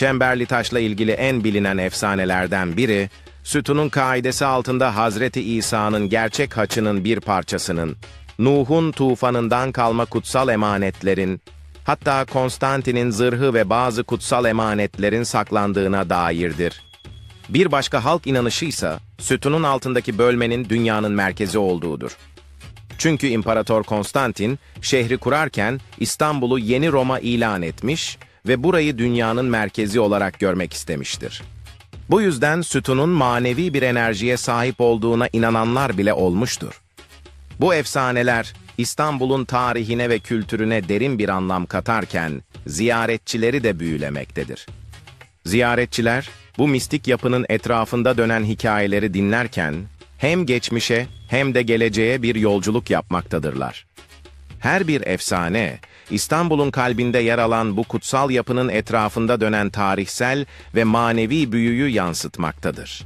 Çemberli taşla ilgili en bilinen efsanelerden biri, sütunun kaidesi altında Hazreti İsa'nın gerçek haçının bir parçasının, Nuh'un tufanından kalma kutsal emanetlerin, hatta Konstantin'in zırhı ve bazı kutsal emanetlerin saklandığına dairdir. Bir başka halk inanışı ise sütunun altındaki bölmenin dünyanın merkezi olduğudur. Çünkü İmparator Konstantin şehri kurarken İstanbul'u yeni Roma ilan etmiş ve burayı dünyanın merkezi olarak görmek istemiştir. Bu yüzden sütunun manevi bir enerjiye sahip olduğuna inananlar bile olmuştur. Bu efsaneler İstanbul'un tarihine ve kültürüne derin bir anlam katarken ziyaretçileri de büyülemektedir. Ziyaretçiler bu mistik yapının etrafında dönen hikayeleri dinlerken hem geçmişe hem de geleceğe bir yolculuk yapmaktadırlar. Her bir efsane, İstanbul'un kalbinde yer alan bu kutsal yapının etrafında dönen tarihsel ve manevi büyüyü yansıtmaktadır.